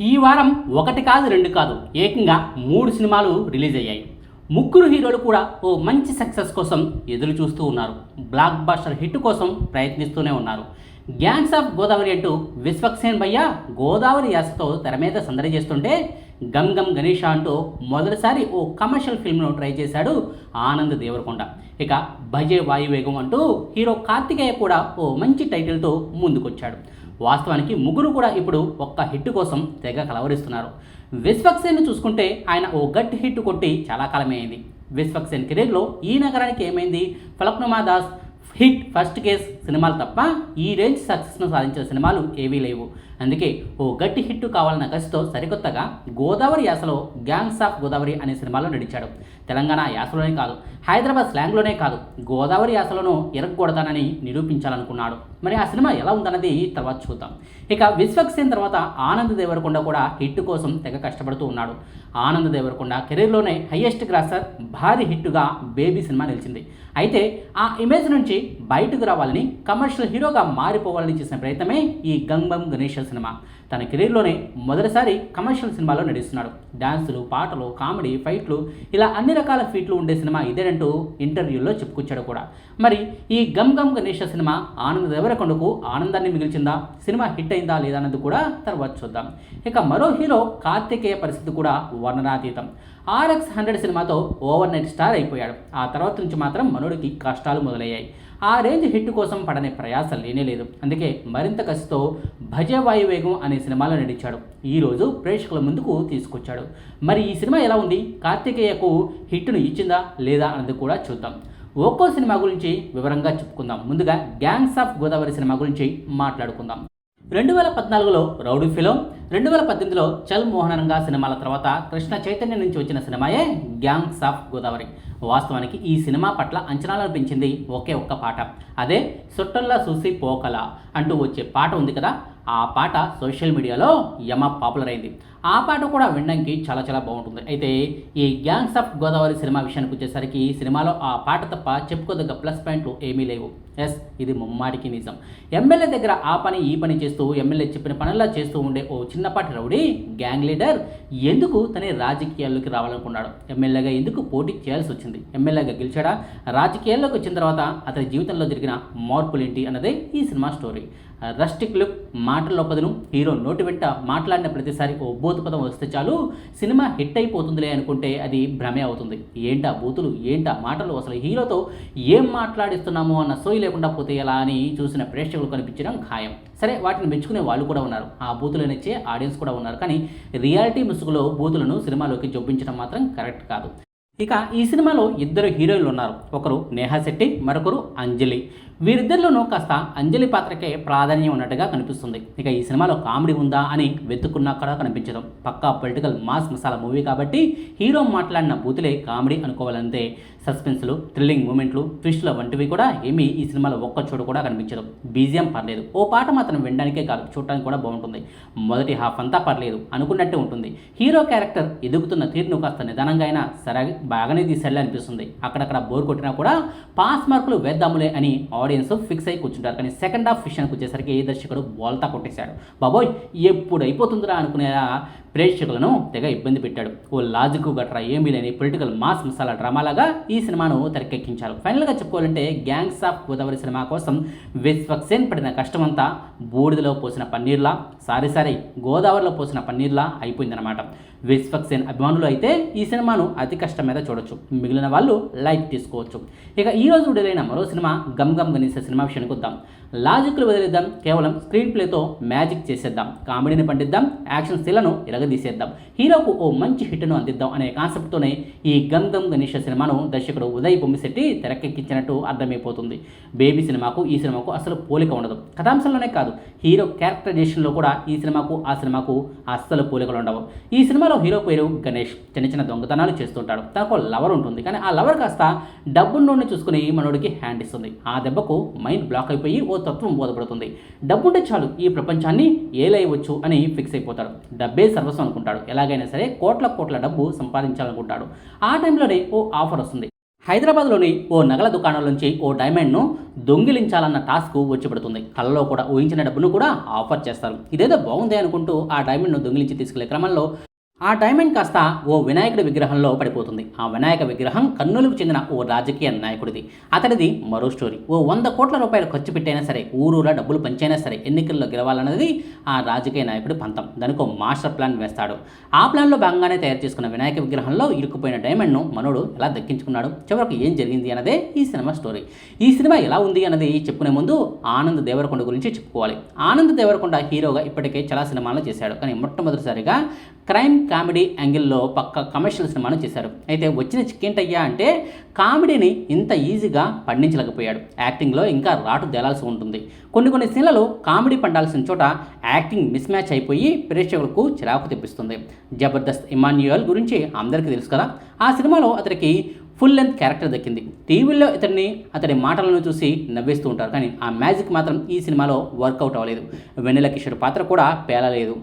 ఈ వారం ఒకటి కాదు రెండు కాదు ఏకంగా మూడు సినిమాలు రిలీజ్ అయ్యాయి. ముగ్గురు హీరోలు కూడా ఓ మంచి సక్సెస్ కోసం ఎదురు చూస్తూ ఉన్నారు. బ్లాక్ బాస్టర్ హిట్ కోసం ప్రయత్నిస్తూనే ఉన్నారు. గ్యాంగ్స్ ఆఫ్ గోదావరి అంటూ విశ్వక్సేన్ భయ్య గోదావరి యాసతో తెర మీద సందడి చేస్తుంటే గమ్ గమ్ గణేష అంటూ మొదటిసారి ఓ కమర్షియల్ ఫిల్మ్ను ట్రై చేశాడు ఆనంద్ దేవరకొండ. ఇక భజే వాయువేగం అంటూ హీరో కార్తికేయ కూడా ఓ మంచి టైటిల్తో ముందుకొచ్చాడు. వాస్తవానికి ముగ్గురు కూడా ఇప్పుడు ఒక్క హిట్ కోసం తెగ కలవరిస్తున్నారు. విశ్వక్సేన్ చూసుకుంటే ఆయన ఓ గట్టి హిట్ కొట్టి చాలా కాలమే అయింది విశ్వక్సేన్ కెరీర్లో ఈ నగరానికి ఏమైంది? Falaknuma Das HIT first case సినిమాలు తప్ప ఈ రేంజ్ సక్సెస్ను సాధించిన సినిమాలు ఏవీ లేవు. అందుకే ఓ గట్టి హిట్ కావాలన్న కసితో సరికొత్తగా గోదావరి యాసలో గ్యాంగ్స్ ఆఫ్ గోదావరి అనే సినిమాలో నడిచాడు తెలంగాణ యాసలోనే కాదు హైదరాబాద్ స్లాంగ్లోనే కాదు గోదావరి యాసలోనూ ఎరగకూడదానని నిరూపించాలనుకున్నాడు. మరి ఆ సినిమా ఎలా ఉందన్నది తర్వాత చూద్దాం. ఇక విశ్వక్సేన్ తర్వాత ఆనంద్ దేవరకొండ కూడా హిట్ కోసం తెగ కష్టపడుతూ ఉన్నాడు. ఆనంద్ దేవరకొండ కెరీర్లోనే హయ్యెస్ట్ గ్రాసర్ భారీ హిట్టుగా బేబీ సినిమా నిలిచింది. అయితే ఆ ఇమేజ్ నుంచి బయటకు రావాలని కమర్షియల్ హీరోగా మారిపోవాలని చేసిన ప్రయత్నమే ఈ గంగం గణేష్ సినిమా. తన కెరీర్లోనే మొదటిసారి కమర్షియల్ సినిమాలో నటిస్తున్నాడు. డాన్సులు పాటలు కామెడీ ఫైట్లు ఇలా అన్ని రకాల ఫీట్లు ఉండే సినిమా ఇదేనంటూ ఇంటర్వ్యూలో చెప్పుకొచ్చాడు కూడా. మరి ఈ గమ్ గమ్ గణేష సినిమా ఆనంద దేవరకొండకు ఆనందాన్ని మిగిల్చిందా? సినిమా హిట్ అయిందా లేదా అన్నది కూడా తర్వాత చూద్దాం. ఇక మరో హీరో కార్తికేయ పరిస్థితి కూడా వర్ణనాతీతం. ఆర్ఎక్స్ హండ్రెడ్ సినిమాతో ఓవర్ నైట్ స్టార్ అయిపోయాడు. ఆ తర్వాత నుంచి మాత్రం మనోడికి కష్టాలు మొదలయ్యాయి. ఆ రేంజ్ హిట్ కోసం పడని ప్రయాస లేనే లేదు. అందుకే మరింత కసితో భజ వాయువేగం అనే సినిమాలో నటించాడు. ఈరోజు ప్రేక్షకుల ముందుకు తీసుకొచ్చాడు. మరి ఈ సినిమా ఎలా ఉంది? కార్తికేయకు హిట్ను ఇచ్చిందా లేదా అన్నది కూడా చూద్దాం. ఒక్కో సినిమా గురించి వివరంగా చెప్పుకుందాం. ముందుగా గ్యాంగ్స్ ఆఫ్ గోదావరి సినిమా గురించి మాట్లాడుకుందాం. రెండు వేల పద్నాలుగులో రౌడీ ఫిలం రెండు వేల పద్దెనిమిదిలో చల్ మోహనరంగా సినిమాల తర్వాత కృష్ణ చైతన్య నుంచి వచ్చిన సినిమాయే గ్యాంగ్స్ ఆఫ్ గోదావరి. వాస్తవానికి ఈ సినిమా పట్ల అంచనాలను పెంచింది ఒకే ఒక్క పాట. అదే సుట్టల్లా చూసి పోకల అంటూ వచ్చే పాట ఉంది కదా ఆ పాట సోషల్ మీడియాలో యమ పాపులర్ అయింది. ఆ పాట కూడా వినడానికి చాలా చాలా బాగుంటుంది. అయితే ఈ గ్యాంగ్స్ ఆఫ్ గోదావరి సినిమా విషయానికి వచ్చేసరికి ఈ సినిమాలో ఆ పాట తప్ప చెప్పుకోదగ్గ ప్లస్ పాయింట్లు ఏమీ లేవు. ఎస్ ఇది ముమ్మాడికి నిజం. ఎమ్మెల్యే దగ్గర ఆ పని ఈ పని చేస్తూ ఎమ్మెల్యే చెప్పిన పనులా చేస్తూ ఉండే ఓ చిన్నపాటి రౌడీ గ్యాంగ్ లీడర్ ఎందుకు తనే రాజకీయాల్లోకి రావాలనుకున్నాడు? ఎమ్మెల్యేగా ఎందుకు పోటీ చేయాల్సి వచ్చింది? ఎమ్మెల్యేగా గెలిచాడా? రాజకీయాల్లోకి వచ్చిన తర్వాత అతని జీవితంలో జరిగిన మార్పులేంటి అన్నదే ఈ సినిమా స్టోరీ. రస్టిక్ లుక్ మాటల్లో పదును హీరో నోటి వెంట మాట్లాడిన ప్రతిసారి ఓ బూతు పదం వస్తే చాలు సినిమా హిట్ అయిపోతుందిలే అనుకుంటే అది భ్రమే అవుతుంది. ఏంటా బూతులు? ఏంటా మాటలు? అసలు హీరోతో ఏం మాట్లాడిస్తున్నామో అన్న సోయి లేకుండా పోతే ఎలా అని చూసిన ప్రేక్షకులు కనిపించడం ఖాయం. సరే వాటిని మెచ్చుకునే వాళ్ళు కూడా ఉన్నారు. ఆ బూతులు నచ్చే ఆడియన్స్ కూడా ఉన్నారు. కానీ రియాలిటీ ముసుగులో బూతులను సినిమాలోకి జొప్పించడం మాత్రం కరెక్ట్ కాదు. ఇక ఈ సినిమాలో ఇద్దరు హీరోయిన్లు ఉన్నారు. ఒకరు నేహా శెట్టి మరొకరు అంజలి. వీరిద్దరిలోనూ కాస్త అంజలి పాత్రకే ప్రాధాన్యం ఉన్నట్టుగా కనిపిస్తుంది. ఇక ఈ సినిమాలో కామెడీ ఉందా అని వెతుక్కున్నా కూడా కనిపించదు. పక్కా పొలిటికల్ మాస్ మసాలా మూవీ కాబట్టి హీరో మాట్లాడిన బూతులే కామెడీ అనుకోవాలంటే సస్పెన్స్లు థ్రిల్లింగ్ మూమెంట్లు ట్విస్టుల వంటివి కూడా ఏమీ ఈ సినిమాలో ఒక్క చోటు కూడా కనిపించదు. బీజియం పర్లేదు. ఓ పాట మాత్రం వినడానికే కాదు చూడటానికి కూడా బాగుంటుంది. మొదటి హాఫ్ అంతా పర్లేదు అనుకున్నట్టే ఉంటుంది. హీరో క్యారెక్టర్ ఎదుగుతున్న తీరును కాస్త నిదానంగా అయినా సరే బాగానే తీసేలా అనిపిస్తుంది. అక్కడక్కడ బోర్ కొట్టినా కూడా పాస్ మార్కులు వేద్దాములే అని ఆడియన్స్ ఫిక్స్ అయి కూర్చుంటారు. కానీ సెకండ్ హాఫ్ విషయానికి వచ్చేసరికి ఏ దర్శకుడు బోల్తా కొట్టేశాడు. బాబోయ్ ఎప్పుడు అయిపోతుందిరా అనుకునేలా ప్రేక్షకులను తెగ ఇబ్బంది పెట్టాడు. ఓ లాజిక్ గట్రా ఏమీ లేని పొలిటికల్ మాస్ మసాలా డ్రామాలాగా ఈ సినిమాను తెరకెక్కించారు. ఫైనల్గా చెప్పుకోవాలంటే గ్యాంగ్స్ ఆఫ్ గోదావరి సినిమా కోసం విశ్వక్సేన్ పడిన కష్టమంతా బూడిదలో పోసిన పన్నీర్లా సారీ సారీ గోదావరిలో పోసిన పన్నీర్లా అయిపోయిందనమాట విశ్వక్సేన్ అభిమానులు అయితే ఈ సినిమాను అతి కష్టం మీద చూడొచ్చు. మిగిలిన వాళ్ళు లైక్ తీసుకోవచ్చు. ఇక ఈ రోజు విడుదలైన మరో సినిమా గమ్ గమ్ గణేశ సినిమా విషయానికి వద్దాం. లాజిక్లు వదిలేద్దాం. కేవలం స్క్రీన్ ప్లేతో మ్యాజిక్ చేసేద్దాం. కామెడీని పండిద్దాం. యాక్షన్ సీన్లను హీరోకు ఓ మంచి హిట్ను అందిద్దాం అనే కాన్సెప్ట్తోనే ఈ గంధం గణేష్ గణేష సినిమాను దర్శకుడు ఉదయ్ బొమ్మిశెట్టి తెరకెక్కించినట్టు అర్థమైపోతుంది. బేబీ సినిమాకు ఈ సినిమాకు అసలు పోలిక ఉండదు. కథాంశంలోనే కాదు హీరో క్యారెక్టరైజేషన్లో కూడా ఈ సినిమాకు ఆ సినిమాకు అస్సలు పోలికలు ఉండవు. ఈ సినిమాలో హీరో పేరు గణేష్. చిన్న చిన్న దొంగతనాలు చేస్తుంటాడు. తనకు లవర్ ఉంటుంది కానీ ఆ లవర్ కాస్త డబ్బున్నోడిని చూసుకుని మనోడికి హ్యాండ్ ఇస్తుంది. ఆ దెబ్బకు మైండ్ బ్లాక్ అయిపోయి ఓ తత్వం బోధపడుతుంది. డబ్బుంటే చాలు ఈ ప్రపంచాన్ని ఏలైవచ్చు అని ఫిక్స్ అయిపోతాడు. డబ్బే కోసం అనుకుంటాడు. ఎలాగైనా సరే కోట్ల కోట్ల డబ్బు సంపాదించాలనుకుంటాడు. ఆ టైంలోనే ఓ ఆఫర్ వస్తుంది. హైదరాబాద్లోని ఓ నగల దుకాణం నుంచి ఓ డైమండ్ను దొంగిలించాలన్న టాస్క్ వచ్చి పడుతుంది కళ్ళలో కూడా ఊహించిన డబ్బును కూడా ఆఫర్ చేస్తారు. ఇదేదో బాగుంది అనుకుంటూ ఆ డైమండ్ను దొంగిలించి తీసుకెళ్ళే క్రమంలో ఆ డైమండ్ కాస్త ఓ వినాయకుడి విగ్రహంలో పడిపోతుంది. ఆ వినాయక విగ్రహం కర్నూలుకు చెందిన ఓ రాజకీయ నాయకుడిది. అతడిది మరో స్టోరీ. ఓ వంద కోట్ల రూపాయలు ఖర్చు పెట్టైనా సరే ఊరూరా డబ్బులు పంచైనా సరే ఎన్నికల్లో గెలవాలన్నది ఆ రాజకీయ నాయకుడి పంతం. దానికి మాస్టర్ ప్లాన్ వేస్తాడు. ఆ ప్లాన్లో భాగంగానే తయారు చేసుకున్న వినాయక విగ్రహంలో ఇరుక్కుపోయిన డైమండ్ను మనోడు ఎలా దక్కించుకున్నాడు? చివరకు ఏం జరిగింది అన్నదే ఈ సినిమా స్టోరీ. ఈ సినిమా ఎలా ఉంది అన్నది చెప్పుకునే ముందు ఆనంద్ దేవరకొండ గురించి చెప్పుకోవాలి. ఆనంద్ దేవరకొండ హీరోగా ఇప్పటికే చాలా సినిమాలు చేశాడు. కానీ మొట్టమొదటిసారిగా క్రైమ్ కామెడీ యాంగిల్లో పక్క కమర్షియల్ సినిమాను చేశారు. అయితే వచ్చిన చిక్కేంటయ్యా అంటే కామెడీని ఇంత ఈజీగా పండించలేకపోయాడు. యాక్టింగ్లో ఇంకా రాటు తేలాల్సి ఉంటుంది. కొన్ని కొన్ని సీన్లలో కామెడీ పండాల్సిన చోట యాక్టింగ్ మిస్ మ్యాచ్ అయిపోయి ప్రేక్షకులకు చిరాకు తెప్పిస్తుంది. జబర్దస్త్ ఇమాన్యుయల్ గురించి అందరికీ తెలుసు కదా? ఆ సినిమాలో అతనికి ఫుల్ లెంత్ క్యారెక్టర్ దక్కింది. టీవీలో ఇతన్ని అతడి మాటలను చూసి నవ్వేస్తూ ఉంటారు. కానీ ఆ మ్యాజిక్ మాత్రం ఈ సినిమాలో వర్కౌట్ అవ్వలేదు. వెన్నెల కిషోర్ పాత్ర కూడా పేలలేదు.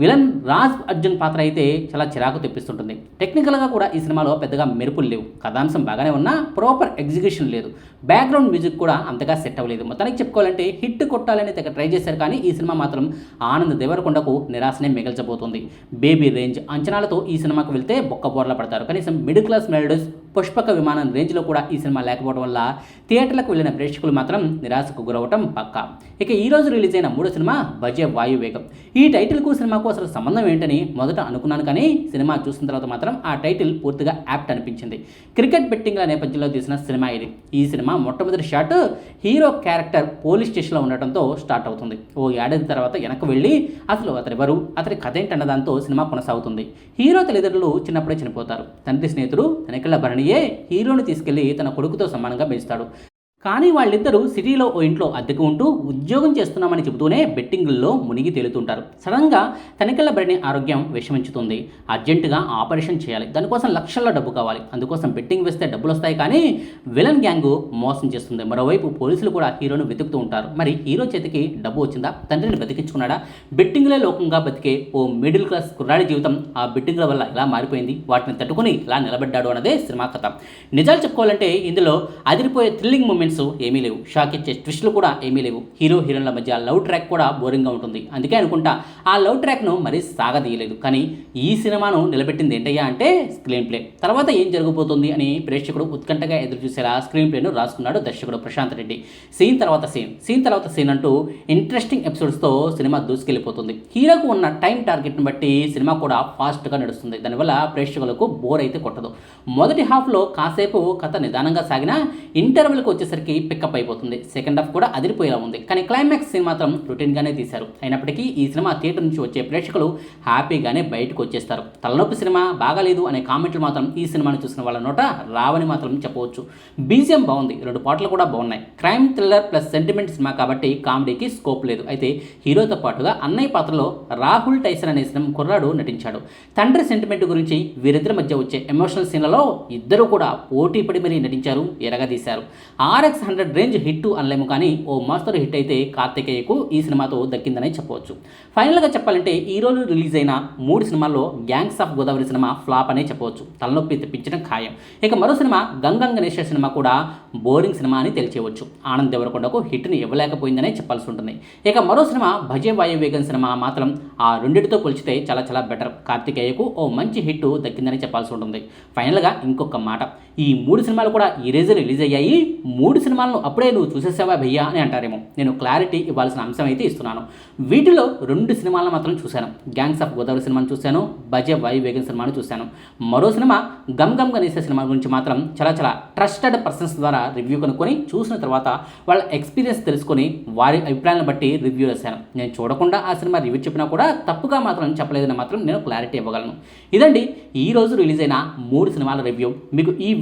విలన్ రాజ్ అర్జున్ పాత్ర అయితే చాలా చిరాకు తెప్పిస్తుంటుంది. టెక్నికల్గా కూడా ఈ సినిమాలో పెద్దగా మెరుపులు లేవు. కథాంశం బాగానే ఉన్నా ప్రాపర్ ఎగ్జిక్యూషన్ లేదు. బ్యాక్గ్రౌండ్ మ్యూజిక్ కూడా అంతగా సెట్ అవ్వలేదు. మొత్తానికి చెప్పుకోవాలంటే హిట్ కొట్టాలని తెగ ట్రై చేశారు కానీ ఈ సినిమా మాత్రం ఆనంద్ దేవరకొండకు నిరాశనే మిగల్చబోతుంది. బేబీ రేంజ్ అంచనాలతో ఈ సినిమాకు వెళ్తే బొక్క బోర్ల పడతారు. కనీసం మిడిల్ క్లాస్ మెలడీస్ పుష్పక విమానం రేంజ్లో కూడా ఈ సినిమా లేకపోవడం వల్ల థియేటర్లకు వెళ్ళిన ప్రేక్షకులు మాత్రం నిరాశకు గురవటం పక్కా. ఇక ఈ రోజు రిలీజ్ అయిన మూడో సినిమా బజే వాయు వేగం. ఈ టైటిల్కు సినిమాకు అసలు సంబంధం ఏంటని మొదట అనుకున్నాను కానీ సినిమా చూసిన తర్వాత మాత్రం ఆ టైటిల్ పూర్తిగా యాప్ట్ అనిపించింది. క్రికెట్ బెట్టింగ్ల నేపథ్యంలో తీసిన సినిమా ఇది. ఈ సినిమా మొట్టమొదటి షాట్ హీరో క్యారెక్టర్ పోలీస్ స్టేషన్లో ఉండటంతో స్టార్ట్ అవుతుంది. ఓ ఏడాది తర్వాత వెనక్కి వెళ్ళి అసలు అతని ఎవరు అతని కథ ఏంటన్న దాంతో సినిమా కొనసాగుతుంది. హీరో తల్లిదండ్రులు చిన్నప్పుడే చనిపోతారు. తండ్రి స్నేహితుడు తనికళ్ళ భరణియే హీరోని తీసుకెళ్ళి తన కొడుకుతో సమానంగా పెంచుతాడు కానీ వాళ్ళిద్దరూ సిటీలో ఓ ఇంట్లో అద్దెకు ఉంటూ ఉద్యోగం చేస్తున్నామని చెబుతూనే బెట్టింగుల్లో మునిగి తేలుతుంటారు. సడన్గా తనికల భరణి ఆరోగ్యం విషమించుతుంది. అర్జెంటుగా ఆపరేషన్ చేయాలి. దానికోసం లక్షల్లో డబ్బు కావాలి. అందుకోసం బెట్టింగ్ వేస్తే డబ్బులు వస్తాయి కానీ విలన్ గ్యాంగ్ మోసం చేస్తుంది. మరోవైపు పోలీసులు కూడా హీరోను వెతుకుతూ ఉంటారు. మరి హీరో చేతికి డబ్బు వచ్చిందా? తండ్రిని బతికించుకున్నాడా? బెట్టింగ్లే లోకంగా బతికే ఓ మిడిల్ క్లాస్ కుర్రాడి జీవితం ఆ బెట్టింగ్ల వల్ల ఇలా మారిపోయింది? వాటిని తట్టుకుని ఇలా నిలబడ్డాడు అన్నదే సినిమా కథ. నిజాలు చెప్పుకోవాలంటే ఇందులో అదిరిపోయే థ్రిల్లింగ్ మూమెంట్స్ ఏమీ లేవు. షాక్ ఇచ్చే ట్విస్ట్లు కూడా ఏమీ లేవు. హీరో హీరోయిన్ల మధ్య లవ్ ట్రాక్ కూడా బోరింగ్గా ఉంటుంది. అందుకే అనుకుంటా ఆ లవ్ ట్రాక్ను మరీ సాగదీయలేదు. కానీ ఈ సినిమాను నిలబెట్టింది ఏంటయ్యా అంటే స్క్రీన్ ప్లే. తర్వాత ఏం జరగబోతుంది అని ప్రేక్షకుడు ఉత్కంఠగా ఎదురు చూసేలా స్క్రీన్ ప్లేను రాసుకున్నాడు దర్శకుడు ప్రశాంత్ రెడ్డి. సీన్ తర్వాత సీన్. సీన్ తర్వాత సీన్ అంటూ ఇంట్రెస్టింగ్ ఎపిసోడ్స్తో సినిమా దూసుకెళ్ళిపోతుంది. హీరోకు ఉన్న టైం టార్గెట్ని బట్టి సినిమా కూడా ఫాస్ట్గా నడుస్తుంది. దానివల్ల ప్రేక్షకులకు బోర్ అయితే కొట్టదు. మొదటి హాఫ్లో కాసేపు కథ నిదానంగా సాగినా ఇంటర్వెల్కి వచ్చేసరికి పికప్ అయిపోతుంది. సెకండ్ హాఫ్ కూడా అదిరిపోయేలా ఉంది. కానీ క్లైమాక్స్ సీన్ మాత్రం రొటీన్గానే తీశారు. అయినప్పటికీ ఈ సినిమా థియేటర్ నుంచి వచ్చే ప్రేక్షకులు హ్యాపీగానే బయటకు వచ్చేస్తారు. తలనొప్పి సినిమా బాగాలేదు అనే కామెంట్లు మాత్రం ఈ సినిమాను చూసిన వాళ్ళ నోట రావని మాత్రం చెప్పవచ్చు. బీజియం బాగుంది. రెండు పాటలు కూడా బాగున్నాయి. క్రైమ్ థ్రిల్లర్ ప్లస్ సెంటిమెంట్ సినిమా కాబట్టి కామెడీకి స్కోప్ లేదు. అయితే హీరోతో పాటుగా అన్నయ్య పాత్రలో రాహుల్ టైసన్ అనే సినిమా కుర్రాడు నటించాడు. తండ్రి సెంటిమెంట్ గురించి వీరిద్దరి మధ్య వచ్చే ఎమోషనల్ సీన్లలో ఇద్దరు కూడా పోటీ పడి మరీ నటించారు ఎరగదీశారు. ఆర్ఎక్స్ హండ్రెడ్ రేంజ్ హిట్ అనలేము కానీ ఓ మాస్టర్ హిట్ అయితే కార్తికేయకు ఈ సినిమాతో దక్కిందనే చెప్పవచ్చు. ఫైనల్గా చెప్పాలంటే ఈ రోజు రిలీజ్ అయిన మూడు సినిమాల్లో గ్యాంగ్స్ ఆఫ్ గోదావరి సినిమా ఫ్లాప్ అనే చెప్పవచ్చు. తలనొప్పి తెప్పించడం ఖాయం. ఇక మరో సినిమా గంగం గణేష్ సినిమా కూడా బోరింగ్ సినిమా అని తెలియచేయవచ్చు ఆనంద్ దేవరకొండకు హిట్ని ఇవ్వలేకపోయిందనే చెప్పాల్సి ఉంటుంది. ఇక మరో సినిమా భజే వాయు వేగన్ సినిమా మాత్రం ఆ రెండింటితో పోల్చితే చాలా చాలా బెటర్ కార్తికేయకు ఓ మంచి హిట్ దక్కిందని చెప్పాల్సి ఉంటుంది. ఫైనల్గా ఇంకొక మాట. ఈ మూడు సినిమాలు కూడా ఈ రోజు రిలీజ్ అయ్యాయి. మూడు సినిమాలను అప్పుడే నువ్వు చూసేసావా భయ్యా అని అంటారేమో. నేను క్లారిటీ ఇవ్వాల్సిన అంశం అయితే ఇస్తున్నాను. వీటిలో రెండు సినిమాలను మాత్రం చూశాను. గ్యాంగ్స్ ఆఫ్ గోదావరి సినిమాను చూశాను. బజే వాయు వేగన్ సినిమాను చూశాను. మరో సినిమా గమ్ గమ్ గణేసే సినిమా గురించి మాత్రం చాలా చాలా ట్రస్టెడ్ పర్సన్స్ ద్వారా రివ్యూ కనుక్కొని చూసిన తర్వాత వాళ్ళ ఎక్స్పీరియన్స్ తెలుసుకొని వారి అభిప్రాయాలను బట్టి రివ్యూ రాశాను. నేను చూడకుండా ఆ సినిమా రివ్యూ చెప్పినా కూడా తప్పుగా మాత్రం చెప్పలేదని మాత్రం నేను క్లారిటీ ఇవ్వగలను. ఇదండి ఈ రిలీజ్ అయిన మూడు సినిమాల రివ్యూ. మీకు ఈ